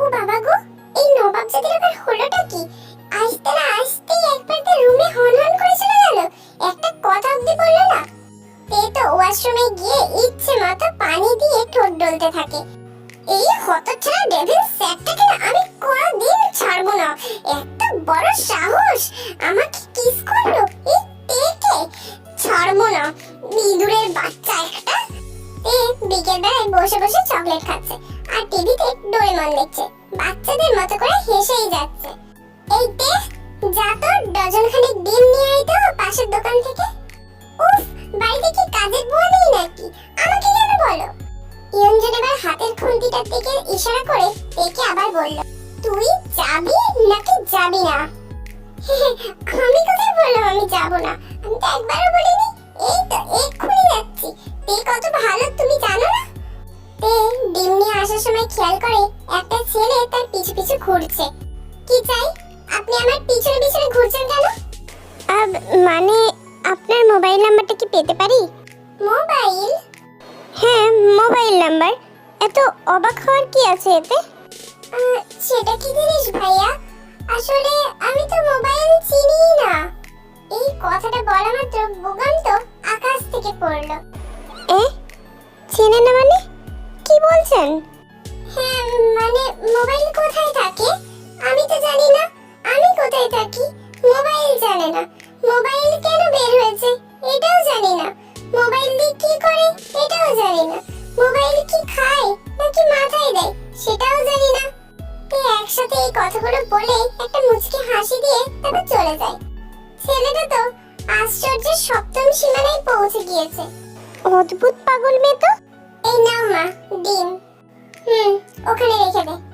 ও বাবা গো, এই নবাব জাতির হলোটা কি? আসতে না আসতেই একবার তার রুমে হন হন করে চলে গেল। একটা কথা অব্দি বলল না? তে তো ওয়াশরুমে গিয়ে ইচ্ছে মতো পানি দিয়ে ঠোঁট ডলতে থাকে। এই হতচ্ছাড়া ডেভিল স্যাটটাকে না আমি কোনোদিন ছাড়বো না। এত বড় সাহস! আমাকে কিস করল? এই তেকে ছাড়বো না। ইঁদুরের বাচ্চা একটা। এ বিকেল বসে বসে চকলেট খাচ্ছে। আর টিভিতে ডোরেমন দেখছে। বাচ্চাদের মতো করে হেসেই যাচ্ছে। এই তে যা তো ডজন খানেক ডিম নিয়ে আয় তো পাশের দোকান থেকে? উফ, বাড়িতে কি কাজের বুয়া নেই নাকি? আমাকে কেন বলো? ইয়ঞ্জন এবার হাতের খুন্তিটার দিকে ইশারা করে তেকে আবার বলল, তুই যাবি নাকি যাবি না? আমি কোথায় বললাম আমি যাব না? আমি তো একবারও বলিনি। এই তো, এক্ষুনি যাচ্ছি। তে কত ভালো, তুমি জানো না? তে ডিম নিয়ে আসার সময় খেয়াল করে একটা ছেলে তার পিছু পিছু ঘুরছে। কি চাই? আপনি আমার পিছনে পিছনে ঘুরছেন কেন? মানে আপনার মোবাইল নাম্বারটা কি পেতে পারি? মোবাইল? হ্যাঁ মোবাইল নাম্বার। এত অবাক হওয়ার কি আছে এতে? সেটা কি জিনিস ভাইয়া? আসলে আমি তো মোবাইল চিনি কি করে? এটাও জানি না। মোবাইল কি খায় নাকি মাথায় দেয়, সেটাও জানি না। এই একসাথে এই কথাগুলো বলে একটা মুচকি হাসি দিয়ে তারপর চলে যায়। ছেলেটা তো আশ্চর্যের সপ্তম সীমানায় পৌঁছে গিয়েছে। অদ্ভুত পাগল মেয়ে তো। এই নাও মা, ডিম। হুম, ওখানে রেখে দে।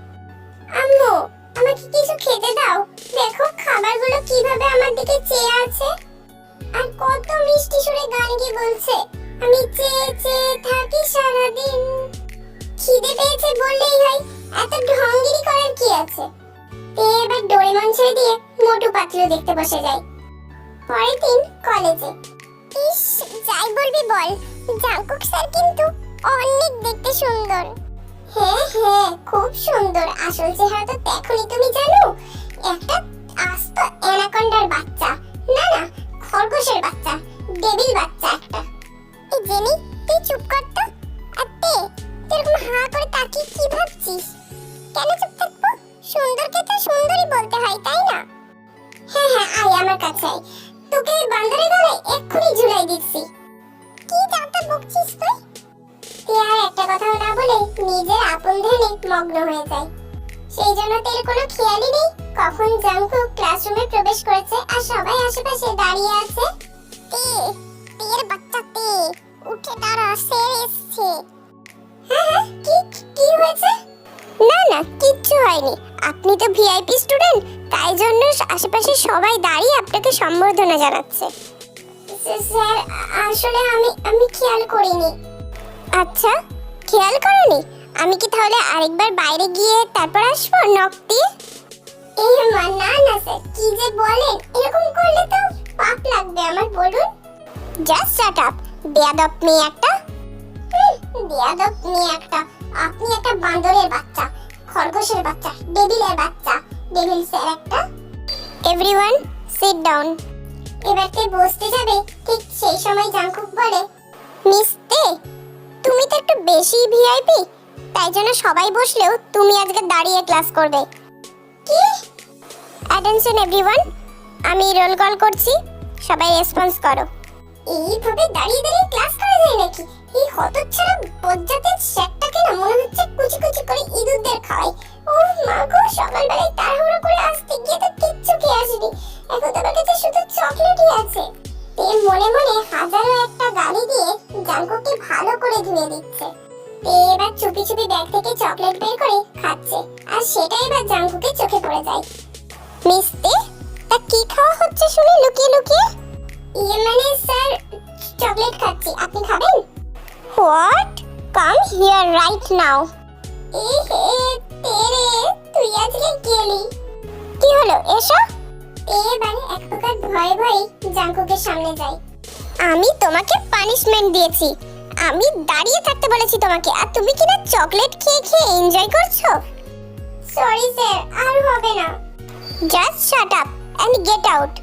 চেয়ে চেয়ে থাকি সারাদিন। খিদে পেয়েছে বললেই হয়, এত ঢঙ্গিরি করার কি আছে? তে এবার ডোরেমন ছেড়ে দিয়ে মোটু পাতলু দেখতে বসে যায়। পরের দিন কলেজে। ইস, যাই বলবি বল, জাংকুক স্যার কিন্তু অনেক দেখতে সুন্দর। হ্যাঁ হ্যাঁ খুব সুন্দর, আসল চেহারা তো দেখনি তুমি জানো। একটা আস্ত অ্যানাকন্ডার বাচ্চা, না না, খরগোশের বাচ্চা ডেভিল বাচ্চা একটা। এই হয়ে যায়। সেই জন্য তোর কোনো খেয়ালই নেই। কখন জাঙ্কু ক্লাসরুমে প্রবেশ করেছে আর সবাই আশেপাশে দাঁড়িয়ে আছে। তে, তের বাচ্চা তে, উঠে দাঁড়া, স্যার হ্যাঁ হ্যাঁ কি কি হয়েছে? না না, কিচ্ছু হয়নি। আপনি তো ভিআইপি স্টুডেন্ট তাই জন্য আশেপাশে সবাই দাঁড়িয়ে আপনাকে সম্বর্ধনা জানাচ্ছে। স্যার, আসলে আমি আমি খেয়াল করিনি। আচ্ছা খেয়াল করনি? আমি কি তাহলে আরেকবার বাইরে গিয়ে তারপর আসব? নক দিয়ে? এই মা না না স্যার, কি যে বলেন? এরকম করলে তো পাপ লাগবে আমার, বলুন। জাস্ট শাট আপ বেয়াদব মেয়ে একটা। বেয়াদব মেয়ে একটা। আপনি একটা বান্দরের বাচ্চা, খরগোশের বাচ্চা, ডেভিলের বাচ্চা, ডেভিল স্যার একটা। এভরিওয়ান সিট ডাউন এবার তে বসতে যাবে? ঠিক সেই সময় জাংকুক বলে, মিস তুমি তো একটু বেশি ভিআইপি তাই জন্য সবাই বসলেও তুমি আজকে দাঁড়িয়ে ক্লাস করবে। কি? অ্যাটেনশন এভরিওয়ান আমি রোল কল করছি, সবাই রেসপন্স করো। এইভাবে দাঁড়িয়ে দাঁড়িয়ে ক্লাস করা যায় নাকি? এই হতচ্ছাড়া বজ্জাতের শ্যাকটাকে না মনে হচ্ছে কুচি কুচি করে ইঁদুরদের খাওয়াই ও মা গো সকালবেলায় তাড়াহুড়ো করে আসতে গিয়ে তো কিচ্ছু খেয়ে আসিনি। এখন তোমার কাছে শুধু চকলেটই আছে। তে মনে মনে হাজারো একটা গালি দিয়ে জাঙ্কুকে ভালো করে ধুয়ে দিচ্ছে। তে এবার চুপি চুপি ব্যাগ থেকে চকলেট বের করে খাচ্ছে। আর সেটা এবার জাঙ্কুকে চোখে পড়ে যায়। মিস্তে তা কি খাওয়া হচ্ছে শুনে লুকিয়ে লুকিয়ে? ইয়ে মানে স্যার, চকলেট খাচ্ছি। আপনি খাবেন? What? Come here right now. এ হে তেরে, তুই আজকে গেলি। কি হলো, এসো। এবারে এক প্রকার ভয়ে ভয়ে জাঙ্কুকের সামনে যাই আমি তোমাকে পানিশমেন্ট দিয়েছি। আমি দাঁড়িয়ে থাকতে বলেছি তোমাকে, আর তুমি কিনা চকলেট খেয়ে খেয়ে এনজয় করছ? So shut up and get out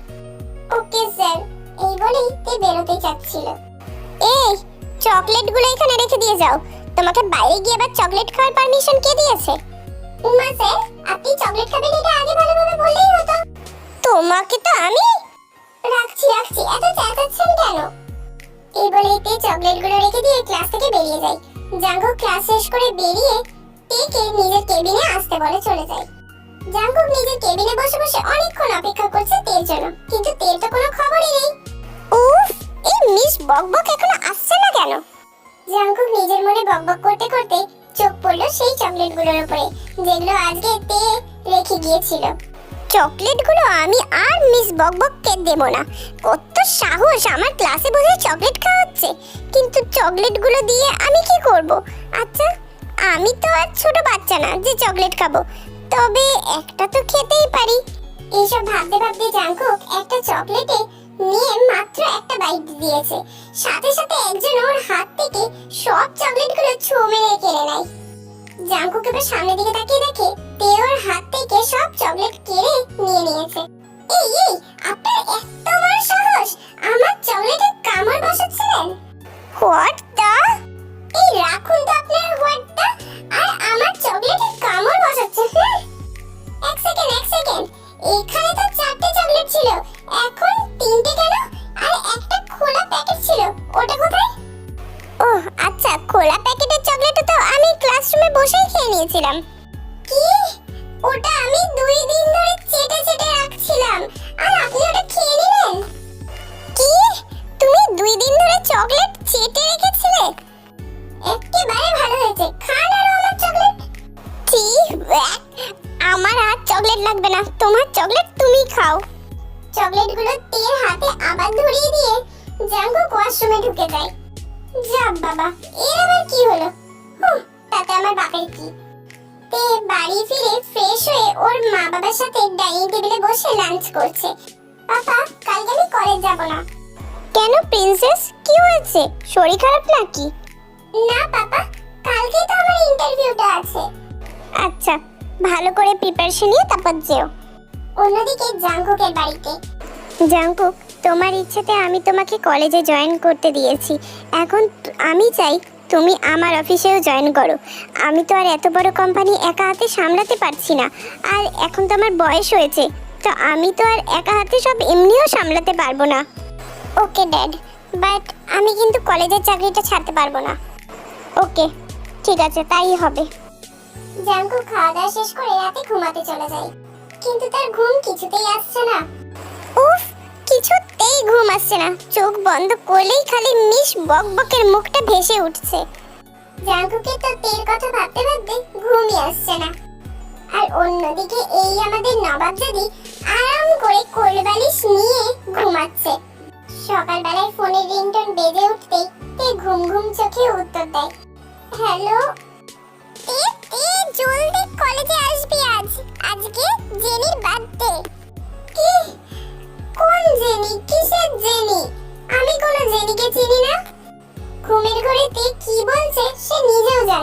okay sir এই বলেই তে বেরোতে চাচ্ছিল এই, চকলেটগুলো এখানে রেখে দিয়ে যাও। তোমাকে বাইরে গিয়ে আবার চকলেট খাওয়ার পারমিশন কে দিয়েছে? উমা স্যার আপনি চকলেট খাবেন এটা আগে ভালোভাবে বললেই হতো। তোমাকে তো আমি? রাখছি রাখছি, এত চেঁচাচ্ছেন কেন? এই বলে তে চকলেটগুলো রেখে দিয়ে ক্লাস থেকে বেরিয়ে যায় জাঙ্কুক ক্লাস শেষ করে বেরিয়ে তেকে নিজের কেবিনে আসতে বলে চলে যায়। জাঙ্কুক নিজের কেবিনে বসে বসে অনেকক্ষণ অপেক্ষা করছে তের জন্য কিন্তু তের তো কোনো খবরই নেই। উফ এই মিস বকবক এখনও আসছে না কেন? জাঙ্কুক নিজের মনে বকবক করতে করতে চোখ পড়ল সেই চকলেটগুলোর উপরে যেগুলো আজকে তে রেখে গিয়েছিল। চকলেটগুলো আমি আর মিস বকবককে দেব না। কত সাহস আমার ক্লাসে বসে চকলেট খাওয়াচ্ছে। কিন্তু চকলেটগুলো দিয়ে আমি কি করব? আচ্ছা আমি তো আর ছোট বাচ্চা না যে চকলেট খাব। তবে একটা তো খেতেই পারি। এইসব ভাবতে ভাবতে জাঙ্কুক একটা চকলেটে নিয়ে মাত্র একটা বাইট দিয়েছে। সাথে সাথে একজন ওর হাত থেকে সব চকলেটগুলো ছো মেরে কেড়ে নেয়। জাঙ্কুক সামনের দিকে তাকিয়ে দেখে তে ওর হাত থেকে সব চকলেট কেড়ে নিয়ে নিয়েছে। ক্লাসরুমে বসেই খেয়ে নিয়েছিলাম। কি? ওটা আমি দুই দিন ধরে চেটে চেটে রাখছিলাম। আর আপনি ওটা খেয়ে নিলেন? কি? তুমি দুই দিন ধরে চকলেট চেটে রেখেছিলে? একেবারে ভালো হয়েছে। খান আরও আমার চকলেট। কি ব্যাক, আমার আর চকলেট লাগবে না। তোমার চকলেট তুমি খাও। চকলেটগুলো তের হাতে আবার ধরিয়ে দিয়ে জাঙ্গো ওয়াশরুমে ঢুকে যায়। যা বাবা এর আবার কি হলো? তাতে আমার বাপের কি? তে বাড়ি ফিরে ফ্রেশ হয়ে ওর মা বাবার সাথে ডাইনিং টেবিলে বসে লাঞ্চ করছে। পাপা কালকে আমি কলেজ যাব না। কেন প্রিন্সেস কি হয়েছে? শরীর খারাপ নাকি? না পাপা কালকে তো আমার ইন্টারভিউটা আছে। আচ্ছা ভালো করে প্রিপারেশন নিয়ে তারপর যেও। অন্যদিকে জাঙ্কুকের বাড়িতে। জাঙ্কুক তোমার ইচ্ছেতে আমি তোমাকে কলেজে জয়েন করতে দিয়েছি। এখন আমি চাই তুমি আমার অফিসেও জয়েন করো। আমি তো আর এত বড় কোম্পানি একা হাতে সামলাতে পারছি না। আর এখন তো আমার বয়স হয়েছে তো আমি তো আর একা হাতে সব এমনিও সামলাতে পারব না। ওকে ড্যাড বাট আমি কিন্তু কলেজের চাকরিটা ছাড়তে পারব না। ওকে ঠিক আছে তাই হবে। জাঙ্কু খাওয়া দাওয়া শেষ করে রাতে ঘুমাতে চলে যায় কিন্তু তার ঘুম কিছুতেই আসছে না। উফ কিছুতেই ঘুম আসছে না। চোখ বন্ধ করলেই খালি মিস বকবকের মুখটা ভেসে উঠছে। জাঙ্কুকে তো তের কথা ভাবতে ভাবতে ঘুমই আসছে না। আর অন্যদিকে এই আমাদের নবাব যদি আরাম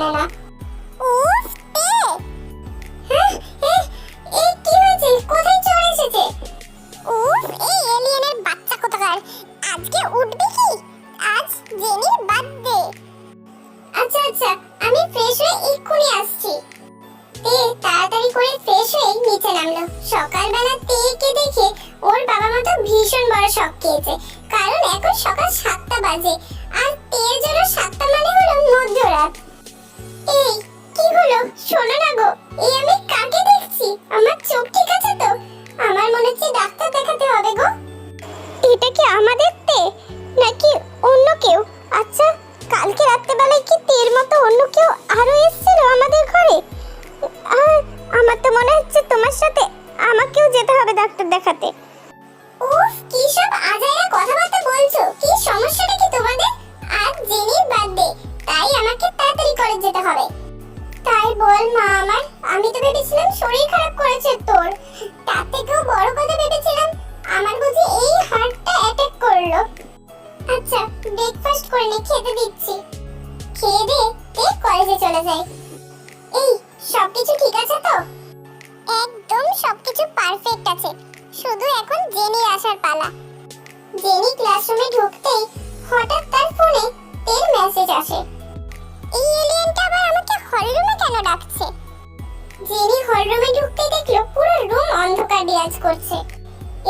না হ্যাঁ, আচ্ছা আচ্ছা আমি ফ্রেশ হয়ে এক্ষুনি আসছি। তে তাড়াতাড়ি করে ফ্রেশ হয়ে নিচে নামলো। সকালবেলা তেকে দেখে ওর বাবা মা ভীষণ বড় শখ খেয়েছে। কারণ এখন সকাল সাতটা বাজে। এটা কি আমাদের তে নাকি অন্য কেউ? আচ্ছা কালকে রাত্রেবেলায় কি তের মতো অন্য কেউ আরও এসেছিল আমাদের ঘরে? আমার তো মনে হচ্ছে তোমার সাথে আমাকেও যেতে হবে ডাক্তার দেখাতে। উফ, কি সব বলছো? কি তোমাদের? আজ তাই আমাকে তাড়াতাড়ি করে যেতে হবে। তাই বল মা আমার, আমি তো ভেবেছিলাম শরীর খারাপ করেছে তোর। তার থেকেও বড় কথা ভেবেছিলাম আমার বুঝি এই হার্টটা অ্যাটাক করল। আচ্ছা ব্রেকফাস্ট করে খেতে দিচ্ছি। খেয়ে দে তে কলেজে চলে যায় এই, সবকিছু ঠিক আছে তো? একদম সবকিছু পারফেক্ট আছে। শুধু এখন জেনির আসার পালা। জেনি ক্লাসরুমে ঢুকতেই হঠাৎ তার ফোনে তের মেসেজ আসে। এই এলিয়েনটা আবার আমাকে হলরুমে কেন ডাকছে? জেনি হলরুমে ঢুকতেই দেখল পুরো রুম অন্ধকার বিরাজ করছে।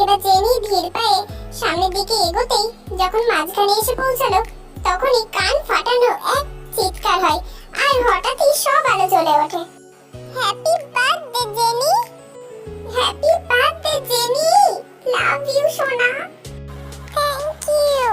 এবার জেনি ভিড় পায়ে। সামনের দিকে এগোতেই যখন মাঝখানে এসে পৌঁছালো, তখনই কান ফাটানো এক চিৎকার হয় আর হঠাৎই সব আলো জ্বলে ওঠে। Happy birthday Jenny happy birthday Jenny love you সোনা! Thank you